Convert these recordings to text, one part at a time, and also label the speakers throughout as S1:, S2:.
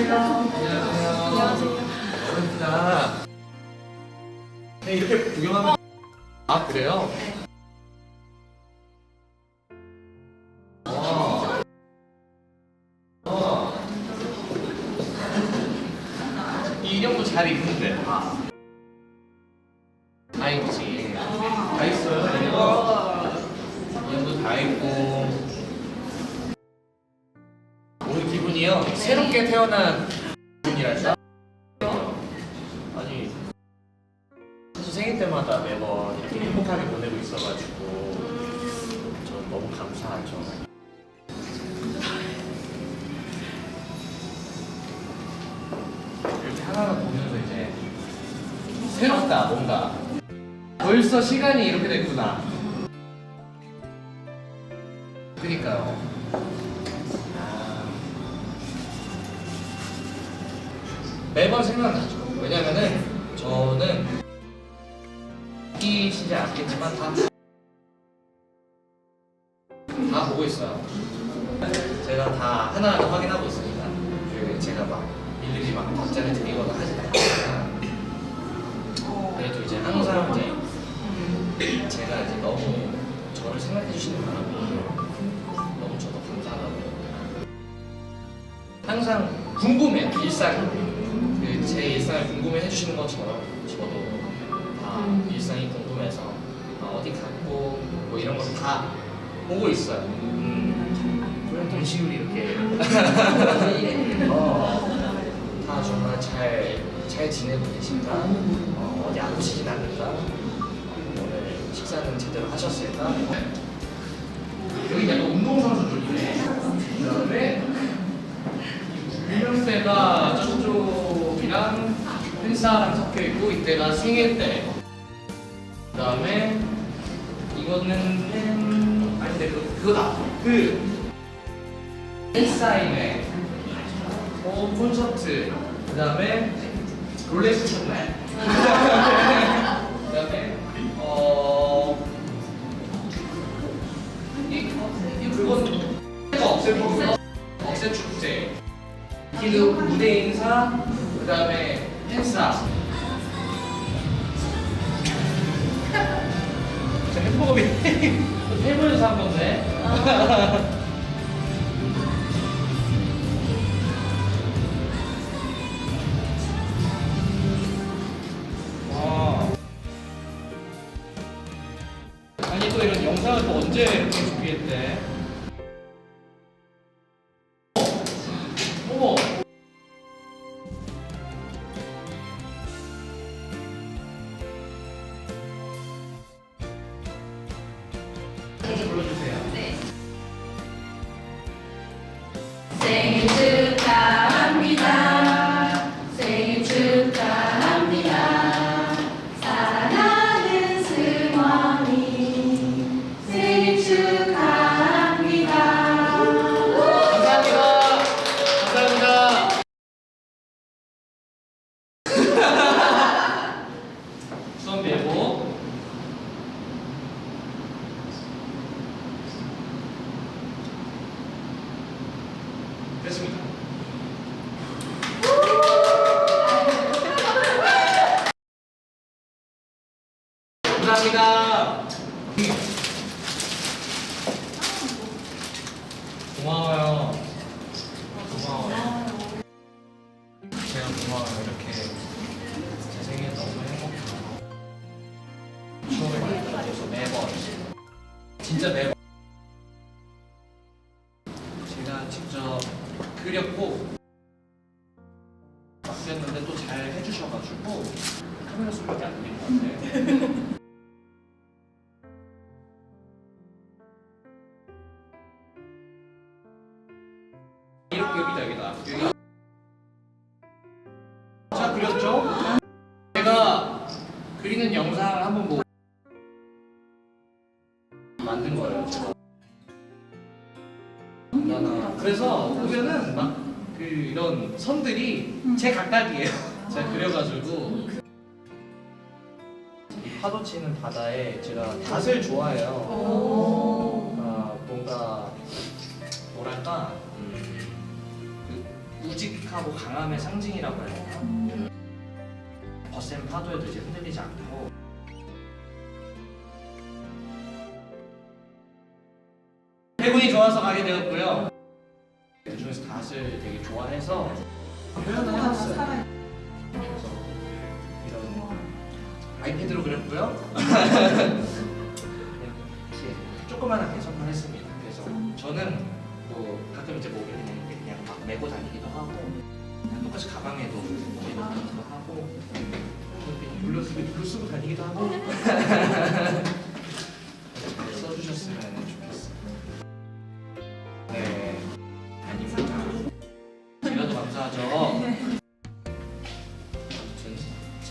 S1: 안녕하세요. 반갑습니다. 네, 이렇게 구경하면. 아, 그래요? 분이요. 새롭게 태어난 기분이랄까? 아니 사실 생일 때마다 매번 이렇게 행복하게 보내고 있어가지고 저는 너무 감사하죠. 이렇게 하나하나 보면서 이제 새롭다 뭔가 벌써 시간이 이렇게 됐구나. 그니까요. 매번 생각나죠. 왜냐면은 저는 끼시지 않겠지만 다, 다 보고 있어요. 제가 다 하나하나 확인하고 있습니다. 그 제가 막 일일이 막 답장을 드리거나 하진 않지만 그래도 이제 항상 이제 제가 이제 너무 저를 생각해 주시는 마음이 너무 저도 감사하다고 항상 궁금해요 일상이 그 제 일상을 궁금해 해주시는 것처럼 저도 다 일상이 궁금해서 아, 어디 갔고 뭐 이런 걸다 보고 있어요. 음, 왜 눈시울이 이렇게 어, 다 정말 잘, 잘 지내고 계신가? 어, 어디 아프시진 않는가? 오늘 식사는 제대로 하셨을까? 여기 약간 운동선수들이네. 그 다음에 유명세가 저쪽이랑 팬사랑 섞여 있고 이때가 생일 때. 그다음에 이거는 팬 아닌데 그 그거다. 그 팬사인회, 어 콘서트. 그다음에 롤렉스 첫날. 그다음에 어. 그건 억새 축제. 기도 무대 인사, 그 다음에 팬싸. 저 햄버거비 테이블에서 한 건데. 와. 아니 또 이런 영상을 또 언제 이렇게 준비했대?
S2: Thank you.
S1: 감사합니다. 고마워요. 고마워요. 제가 고마워요. 이렇게 제 생일 너무 행복해요. 추억을 만들어줘서 매번 진짜 매번 제가 직접 그렸고 맡겼는데 또 잘 해주셔가지고 카메라 소리밖에 안 들리는 것 같아요. 영상을 한번 보고 만든 거예요. 제가. 하나. 그래서 보면은 막 그 이런 선들이 제 각각이에요. 제가 그려가지고 파도 치는 바다에 제가 닷을 좋아해요.
S2: 오.
S1: 아, 뭔가 뭐랄까 음, 그 우직하고 강함의 상징이라고 해야 되나? 거센 파도에도 이제 흔들리지 않고 좋아서 가게 되었고요. 그중에서 닷을 되게 좋아해서 표현을 해봤어요. 그래서 이런 아이패드로 그렸고요. 이렇게 조그만하게 선물했습니다. 그래서 저는 뭐 가끔 이제 목에 그냥, 이렇게 그냥 막 메고 다니기도 하고 똑같이 가방에도 메고 다니기도 하고 쓰고 눌러 쓰고 다니기도 하고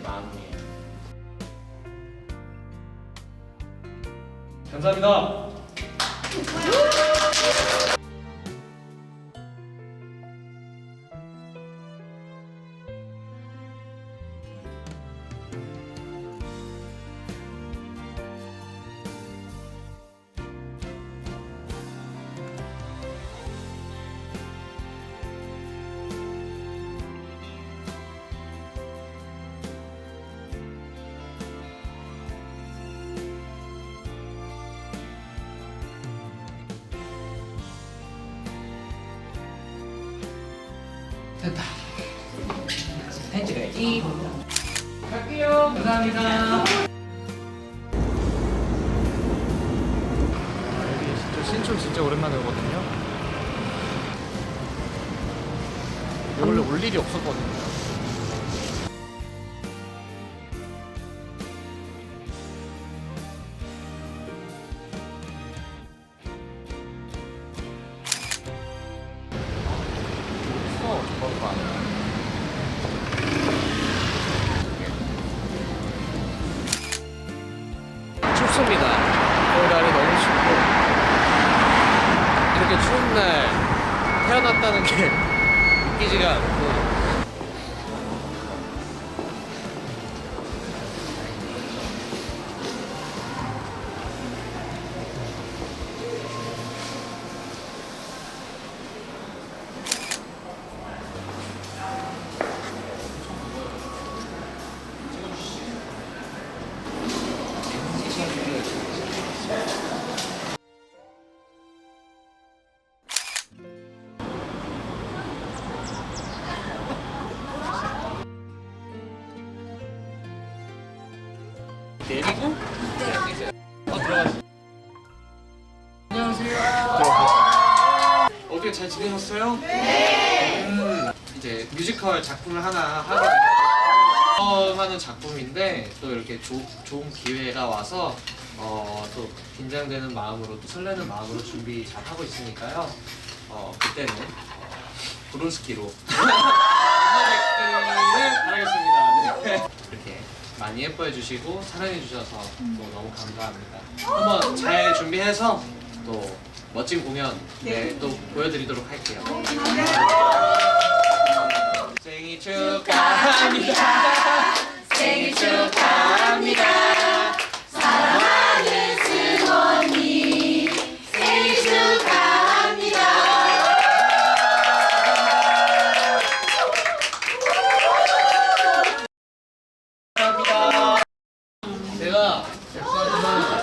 S1: 제 마음이에요. 감사합니다. 찍어야지. 갈게요. 감사합니다. 진짜 신촌 진짜 오랜만에 오거든요. 원래 올 일이 없었거든요. 없어, 저거 봐. 태어났다는 게 웃기지가 않고 내리고 어 들어가세요. 안녕하세요. 어떻게 잘 지내셨어요? 네. 음, 이제 뮤지컬 작품을 하나 하게 돼가지고 하는 작품인데 또 이렇게 조, 좋은 기회가 와서 어, 또 긴장되는 마음으로 또 설레는 마음으로 준비 잘 하고 있으니까요. 어, 그때는 어, 브론스키로 바라겠습니다. 네. 이렇게 많이 예뻐해 주시고 사랑해 주셔서 또 너무 감사합니다. 한번 잘 준비해서 또 멋진 공연 네, 또 보여드리도록 할게요.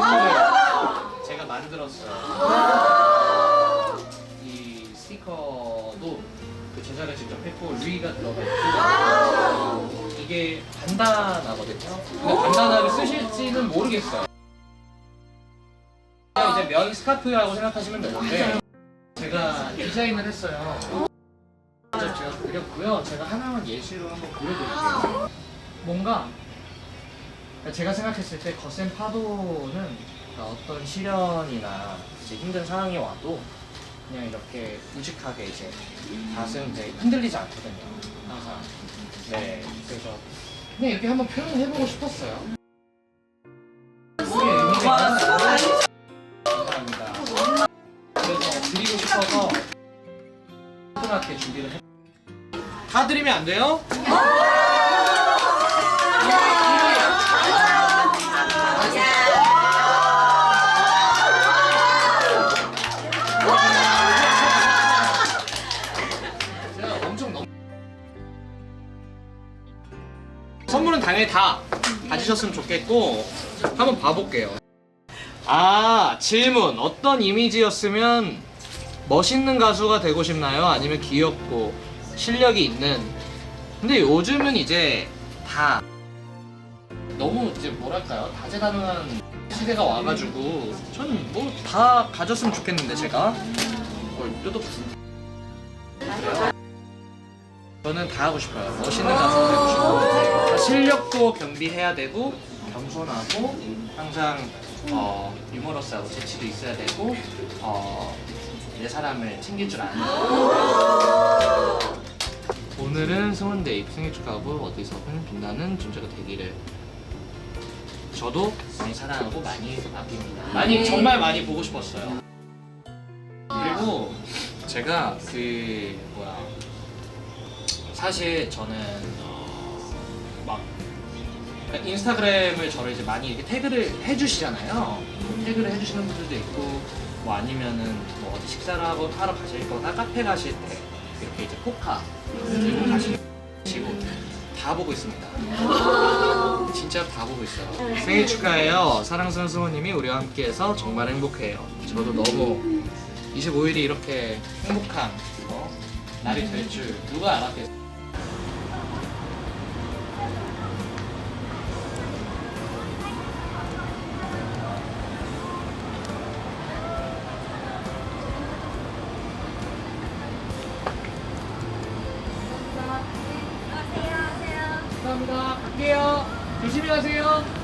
S1: 선물을 제가 만들었어요. 이 스티커도 그 제작을 직접 했고 루이가 들어가 있고 이게 간단하거든요. 근데 간단하게 쓰실지는 모르겠어요. 이제 면 스카프라고 생각하시면 되는데 제가 디자인을 했어요. 제가 그렸고요. 제가 하나만 예시로 한번 보여드릴게요. 뭔가 그러니까 제가 생각했을 때 거센 파도는 그러니까 어떤 시련이나 이제 힘든 상황이 와도 그냥 이렇게 우직하게 이제 가슴 되게 흔들리지 않거든요. 항상. 네. 그래서 그냥 이렇게 한번 표현을 해보고 싶었어요. 그게 의미가 있잖아요. 감사합니다. 그래서 드리고 싶어서 조그맣게 준비를 해. 다 드리면 안 돼요? 당연히 다 가지셨으면 좋겠고 한번 봐볼게요. 아 질문 어떤 이미지였으면 멋있는 가수가 되고 싶나요? 아니면 귀엽고 실력이 있는 근데 요즘은 이제 다 너무 이제 뭐랄까요 다재다능한 시대가 와가지고 저는 뭐 다 가졌으면 좋겠는데 제가 뭘 뜯어 저는 다 하고 싶어요. 멋있는 가수 되고 싶고 실력도 겸비해야 되고 겸손하고 항상 어, 유머러스하고 재치도 있어야 되고 어, 내 사람을 챙길 줄 아는. 오늘은 성원데이 생일 축하하고 어디서든 빛나는 존재가 되기를. 저도 많이 사랑하고 많이 아낍니다. 많이 정말 많이 보고 싶었어요. 그리고 제가 그 뭐야 사실 저는 어, 막 그러니까 인스타그램을 저를 이제 많이 이렇게 태그를 해주시잖아요. 태그를 해주시는 분들도 있고, 뭐 아니면은 뭐 어디 식사를 하고 하러 가실 거나 카페 가실 때 이렇게 이제 포카 들고 가시고 다 보고 있습니다. 진짜 다 보고 있어요. 생일 축하해요. 사랑스러운 승호님이 우리와 함께해서 정말 행복해요. 저도 너무 25일이 이렇게 행복한 어, 날이 될 줄 누가 알았겠어요. 가세요.